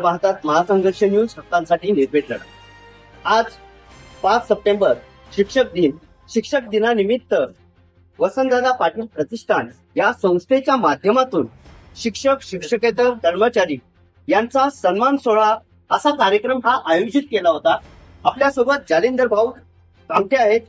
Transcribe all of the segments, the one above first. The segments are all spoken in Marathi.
पाहतात महासंघर्ष न्यूज हक्कांसाठी निर्भीड लढा आज पाच सप्टेंबर शिक्षक दिन शिक्षक दिनानिमित्त वसंतदादा पाटील प्रतिष्ठान या संस्थेच्या माध्यमातून शिक्षक शिक्षकेतर कर्मचारी यांचा सन्मान सोहळा असा कार्यक्रम हा आयोजित केला होता. आपल्यासोबत जालिंदर भाऊ कामटे आहेत.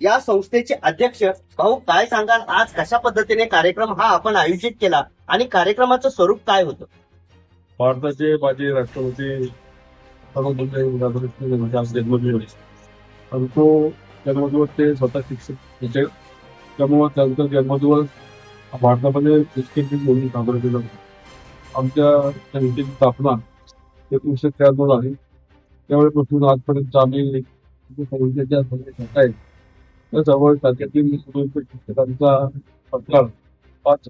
या संस्थेचे अध्यक्ष भाऊ काय सांगाल? आज कशा पद्धतीने कार्यक्रम हा आपण आयोजित केला आणि कार्यक्रमाचं स्वरूप काय होतं? भारताचे माजी राष्ट्रपती सर्वपल्ली राधाकृष्ण जन्मदिवस आणि तो जन्मदिवस ते स्वतः शिक्षक होते त्यामुळे त्यांचा जन्मदिवस भारतामध्ये निश्चित म्हणून साजरा केला जातो. आमच्या संस्थेची स्थापना एकोणीसशे त्र्याण्णव आहे. त्यावेळेपासून आजपर्यंत आम्ही संस्थेच्या सगळे शाखा आहेत त्या जवळ शाखेतील शिक्षकांचा सरकार पाच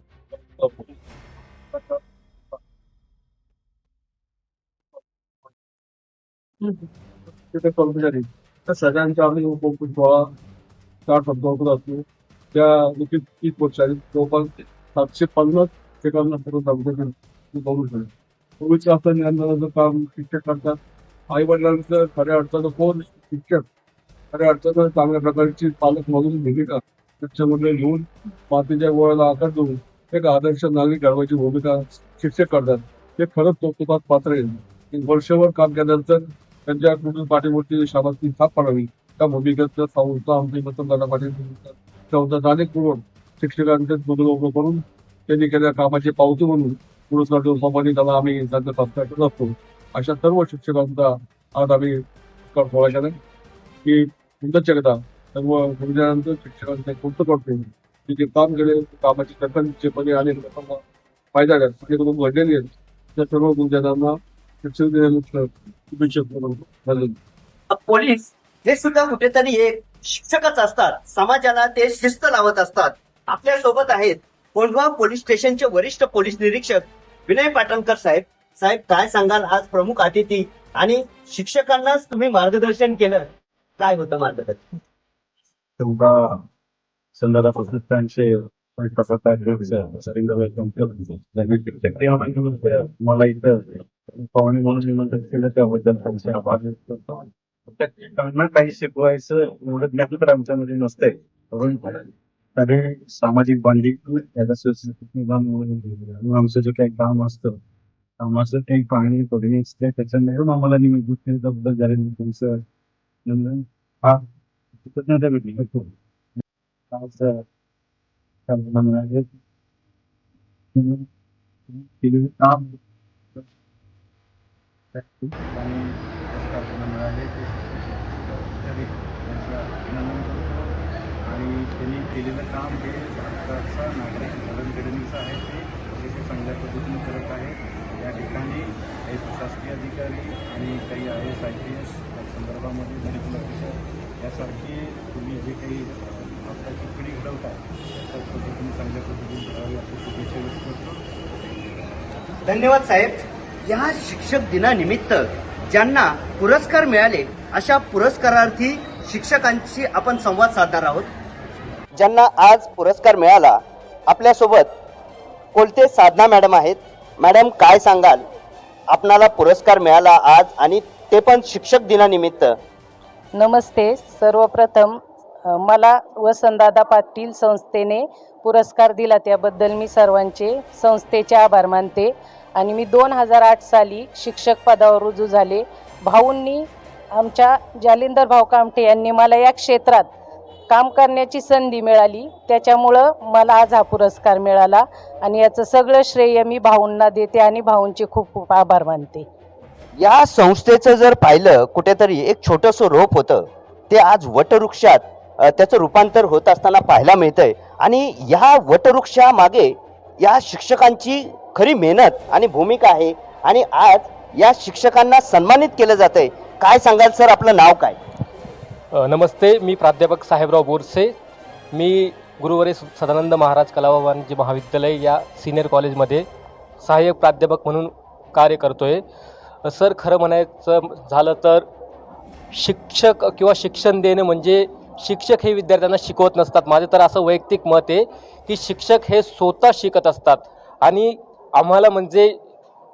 तिथे कर्मचारी तर सगळ्यांच्या आम्ही उपभोग सोळा चार असतो त्या देखील तीस वर्षांनी जवळपास सातशे पन्नास ठिकाणा करून आमच्याकडे बघू शकतो कोविडच्या असं नियंत्रणाचं काम शिक्षक करतात आई वडिलांचं खऱ्या अडचण कोण शिक्षक खऱ्या अडचण चांगल्या प्रकारची पालक म्हणून भूमिका त्याच्यामध्ये घेऊन मातीच्या गोळ्याला आकार देऊन एक आदर्श नागरिक घडवायची भूमिका शिक्षक करतात ते खरंच कौतुकात पात्र आहे वर्षभर काम केल्यानंतर त्यांच्या कुठून पाठीवरती शाबासकी थाप पडावी. त्या भूमिकेचं संस्था आमची वसंतदादा पाटील अनेक जाणीवपूर्वक शिक्षकांचे दुर्लक्ष करून त्यांनी केलेल्या कामाची पावती म्हणून पुरस्कार देऊन सन्मानित त्याला आम्ही त्यांचा सत्कार करत असतो. अशा सर्व शिक्षकांचा आज आम्ही पुरस्कार सोहळा की पुढच्या सर्व गुरुजनांचं शिक्षकांचं कौतुक करतो की जे काम केले कामाची दखलचेपणे आणि लोकांना फायदा घ्या करून घडलेली आहेत त्या सर्व गुरुजनांना शिक्षण देण्याचं पोलीस हे सुद्धा कुठेतरी एक शिक्षकच असतात. समाजाला ते शिस्त लावत असतात. आपल्यासोबत आहेत कोंढवा पोलीस स्टेशनचे वरिष्ठ पोलीस निरीक्षक विनय पाटणकर साहेब. साहेब काय सांगाल? आज प्रमुख अतिथी आणि शिक्षकांनाच तुम्ही मार्गदर्शन केलं. काय होतं मार्गदर्शन? मला इथं पाहुणे म्हणून निमंत्रण केलं त्याबद्दल त्यांचे आभार व्यक्त करतो. त्यांना काही शिकवायचं एवढं ज्ञान तर आमच्यामध्ये नसतंय कारण कारण सामाजिक बांधिलकी आमचं जे काही काम असतं कामाचं काही पाहणी बघणे असते त्याच्यामुळे आम्हाला निमित्त त्याबद्दल झालेलं तुमचं धन्यवाद. हा कृतज्ञता भेटली. आज काय म्हणणार काम आणि पुरस्कार त्यांना मिळाले ते. तरी त्यांचं अभिनंदन करतो आणि त्यांनी केलेलं काम हे भारताचा नागरिक जडणघडणीचं आहे. ते अतिशय चांगल्या पद्धतीने करत आहे. या ठिकाणी काही प्रशासकीय अधिकारी आणि काही I S I P S या संदर्भामध्ये गणित लक्ष यासारखे तुम्ही जे काही आपल्याची पिढी घडवताय त्याच पद्धतीने चांगल्या पद्धतीने करावी अशी शुभेच्छा व्यक्त करतो. धन्यवाद साहेब. या शिक्षक दिनानिमित्त ज्यांना पुरस्कार मिळाले अशा पुरस्कारार्थी शिक्षकांशी आपण संवाद साधणार आहोत. ज्यांना आज पुरस्कार मिळाला आपल्यासोबत कोलते साधना मॅडम आहेत. मॅडम काय सांगाल? आपणाला पुरस्कार मिळाला आज आणि ते पण शिक्षक दिनानिमित्त. नमस्ते. सर्वप्रथम मला वसंतदादा पाटील संस्थेने पुरस्कार दिला. त्याबद्दल मी सर्वांचे संस्थेचे आभार मानते. आणि मी दोन हजार आठ साली शिक्षक पदावर रुजू झाले. भाऊंनी आमच्या जालिंदर भाऊ कामठे यांनी मला या क्षेत्रात काम करण्याची संधी मिळाली. त्याच्यामुळं मला आज हा पुरस्कार मिळाला आणि याचं सगळं श्रेय मी भाऊंना देते आणि भाऊंचे खूप खूप आभार मानते. या संस्थेचं जर पाहिलं कुठेतरी एक छोटंसं रोप होतं. ते आज वटवृक्षात त्याचं रूपांतर होत असताना पाहायला मिळतंय. आणि या वटवृक्षामागे या शिक्षकांची खरी मेहनत आणि भूमिका आहे. आणि आज या शिक्षकांना सन्मानित केलं जातंय. काय सांगाल सर? आपलं नाव काय? नमस्ते. मी प्राध्यापक साहेबराव बोरसे. मी गुरुवारी सदानंद महाराज कला वाणिज्य महाविद्यालय या सिनियर कॉलेजमध्ये सहाय्यक प्राध्यापक म्हणून कार्य करतो आहे सर खरं म्हणायचं झालं तर शिक्षक किंवा शिक्षण देणं म्हणजे शिक्षक हे विद्यार्थ्यांना शिकवत नसतात. माझं तर असं वैयक्तिक मत आहे की शिक्षक हे स्वतः शिकत असतात. आणि आम्हाला म्हणजे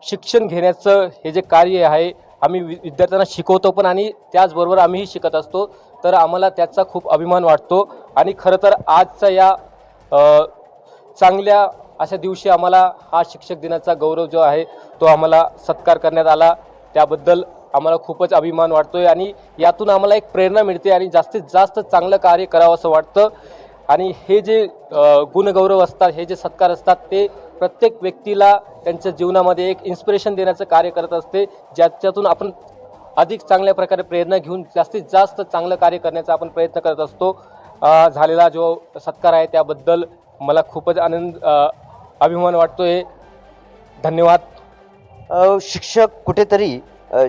शिक्षण घेण्याचं हे जे कार्य आहे आम्ही वि विद्यार्थ्यांना शिकवतो पण आणि त्याचबरोबर आम्हीही शिकत असतो. तर आम्हाला त्याचा खूप अभिमान वाटतो. आणि खरं तर आजचा या चांगल्या अशा दिवशी आम्हाला हा शिक्षक दिनाचा गौरव जो आहे तो आम्हाला सत्कार करण्यात आला. त्याबद्दल आम्हाला खूपच अभिमान वाटतो आहे आणि यातून आम्हाला एक प्रेरणा मिळते आणि जास्तीत जास्त चांगलं कार्य करावं असं वाटतं. आणि हे जे गुणगौरव असतात हे जे सत्कार असतात ते प्रत्येक व्यक्तीला त्यांच्या जीवनामध्ये एक इन्स्पिरेशन देण्याचं कार्य करत असते. ज्याच्यातून आपण अधिक चांगल्या प्रकारे प्रेरणा घेऊन जास्तीत जास्त चांगलं कार्य करण्याचा आपण प्रयत्न करत असतो. झालेला जो सत्कार आहे त्याबद्दल मला खूपच आनंद अभिमान वाटतो आहे धन्यवाद शिक्षक कुठेतरी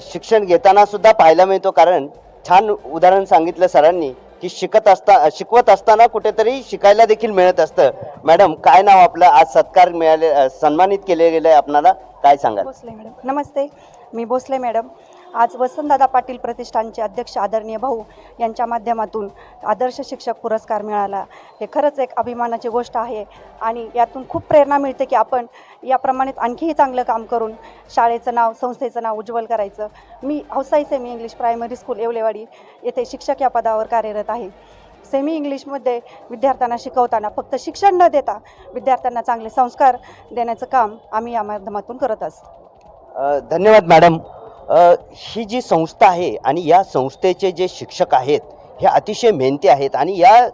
शिक्षण घेताना सुद्धा पाहायला मिळतो. कारण छान उदाहरण सांगितलं सरांनी. की शिकत असता शिकवत असताना कुठेतरी शिकायला देखील मिळत असतं. मॅडम काय नाव आपलं? आज सत्कार मिळाले सन्मानित केले गेले. आपणाला काय सांगाल? भोसले मॅडम. नमस्ते. मी भोसले मॅडम. आज वसंतदादा पाटील प्रतिष्ठानचे अध्यक्ष आदरणीय भाऊ यांच्या माध्यमातून आदर्श शिक्षक पुरस्कार मिळाला. हे खरंच एक अभिमानाची गोष्ट आहे आणि यातून खूप प्रेरणा मिळते की आपण याप्रमाणेच आणखीही चांगलं काम करून शाळेचं नाव संस्थेचं नाव उज्ज्वल करायचं. मी Hausai semi English primary school Yewalewadi येथे शिक्षक या पदावर कार्यरत आहे. सेमी इंग्लिशमध्ये विद्यार्थ्यांना शिकवताना फक्त शिक्षण न देता विद्यार्थ्यांना चांगले संस्कार देण्याचं काम आम्ही या माध्यमातून करत असतो. धन्यवाद मॅडम. ही जी संस्था आहे आणि या संस्थेचे जे शिक्षक आहेत हे अतिशय मेहनती आहेत आणि या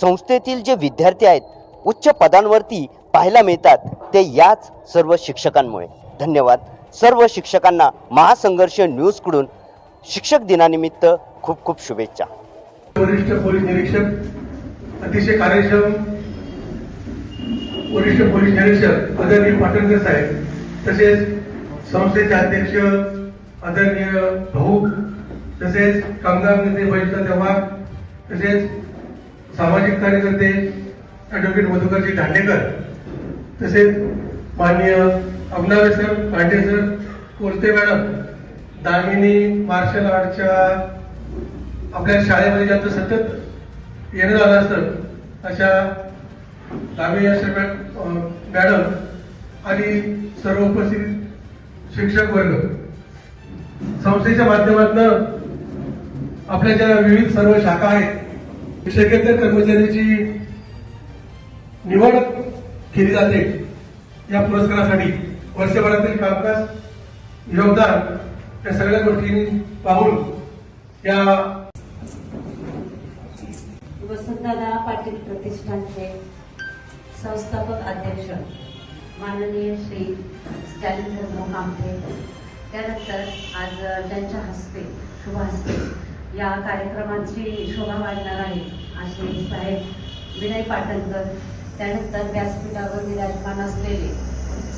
संस्थेतील जे विद्यार्थी आहेत उच्च पदांवरती पाहायला मिळतात ते याच सर्व शिक्षकांमुळे. धन्यवाद. सर्व शिक्षकांना महासंघर्ष न्यूजकडून शिक्षक दिनानिमित्त खूप खूप शुभेच्छा. वरिष्ठ पोलीस निरीक्षक अतिशय कार्यक्षम वरिष्ठ पोलीस निरीक्षक आदरणीय पाटणकर साहेब तसेच संस्थेचे अध्यक्ष आदरणीय भाऊ तसेच कामगार नेते बहिष्ठा तेव्हा तसेच सामाजिक कार्यकर्ते ॲडव्होकेट मधुकरजी दांडेकर तसेच माननीय Abnave sir Pande sir Kolte madam Damini martial आर्टच्या आपल्या शाळेमध्ये ज्यांचं सतत येणं झालं असतं अशा दामी अशा मॅडम आणि सर्व उपस्थित शिक्षक वर्ग संस्थेच्या माध्यमातून आपल्या ज्या विविध सर्व शाखा आहेत शिक्षकेतर कर्मचाऱ्याची निवड केली जाते या पुरस्कारासाठी वर्षभरातील कामकाज योगदान या सगळ्या गोष्टी पाहून या वसंतदादा पाटील प्रतिष्ठानचे संस्थापक अध्यक्ष माननीय श्री स्टॅलिन धर्म कामठे त्यानंतर आज त्यांच्या हस्ते शुभ हस्ते या कार्यक्रमाची शोभा वाढणार आहे. असे साहेब विनय पाटणकर त्यानंतर व्यासपीठावर विराजमान असलेले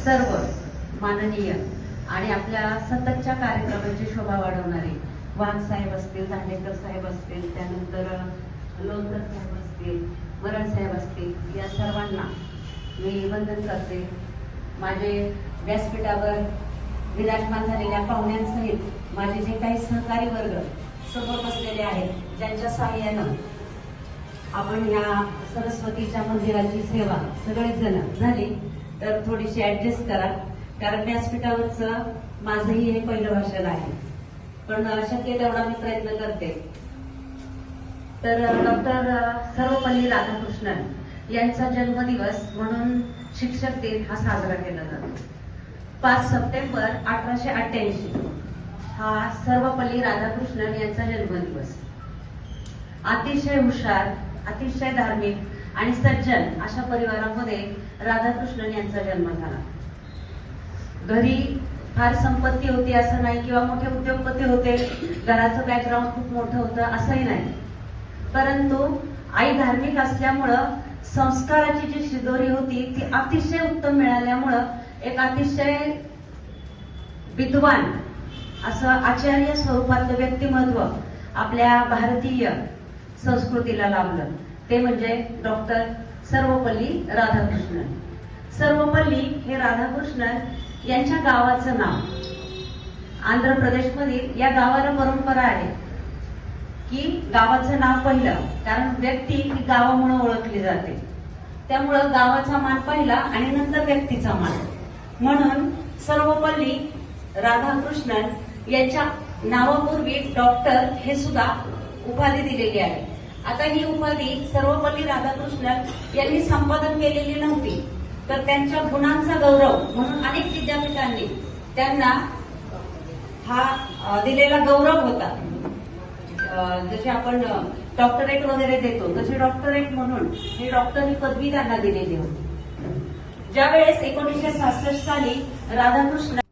सर्व माननीय आणि आपल्या सततच्या कार्यक्रमाची शोभा वाढवणारे वाघ साहेब असतील दांडेकर साहेब असतील त्यानंतर लोणकर साहेब असतील मरण साहेब असतील या सर्वांना मी वंदन करते. माझे व्यासपीठावर विराजमान झालेल्या पाहुण्यांसहित माझे जे काही सहकारी वर्ग समोर बसलेले आहेत ज्यांच्या सहाय्यानं आपण या सरस्वतीच्या मंदिराची सेवा सगळेच जण झाली तर थोडीशी ऍडजस्ट करा. कारण व्यासपीठावरचं माझंही हे पहिलं भाषण आहे. पण शक्य तेवढा मी प्रयत्न करते. तर डॉक्टर सर्वपल्ली राधाकृष्णन यांचा जन्मदिवस म्हणून शिक्षक दिन हा साजरा केला जातो. पाच सप्टेंबर अठराशे अठ्ठ्याऐंशी. हा सर्वपल्ली राधाकृष्णन यांचा जन्मदिवस. अतिशय हुशार अतिशय धार्मिक आणि सज्जन अशा परिवारामध्ये राधाकृष्णन यांचा जन्म झाला. घरी फार संपत्ती होती असं नाही किंवा मोठे उद्योगपती होते घराचं बॅकग्राऊंड खूप मोठं होतं असंही नाही. परंतु आई धार्मिक असल्यामुळं संस्काराची जी शिदोरी होती ती अतिशय उत्तम मिळाल्यामुळं एक अतिशय विद्वान असं आचार्य स्वरूपातलं व्यक्तिमत्व आपल्या भारतीय संस्कृतीला लाभलं. ते म्हणजे डॉक्टर सर्वपल्ली राधाकृष्णन. सर्वपल्ली हे राधाकृष्णन यांच्या गावाचं नाव. आंध्र प्रदेशमधील या गावाला परंपरा आहे की गावाचं नाव पहिलं कारण व्यक्ती ही गावामुळे ओळखली जाते. त्यामुळं गावाचा मान पहिला आणि नंतर व्यक्तीचा मान. म्हणून सर्वपल्ली राधाकृष्णन यांच्या नावापूर्वी डॉक्टर हे सुद्धा उपाधी दिलेली आहे. आता ही उपाधी सर्वपल्ली राधाकृष्णन यांनी संपादन केलेली नव्हती. तर त्यांच्या गुणांचा गौरव म्हणून अनेक विद्यापीठांनी त्यांना हा दिलेला गौरव होता. जसे आपण डॉक्टरेट वगैरे देतो तसे डॉक्टरेट म्हणून ही डॉक्टर ही पदवी त्यांना दिलेली होती. ज्यावेळेस एकोणीसशे सहासष्ट साली राधाकृष्ण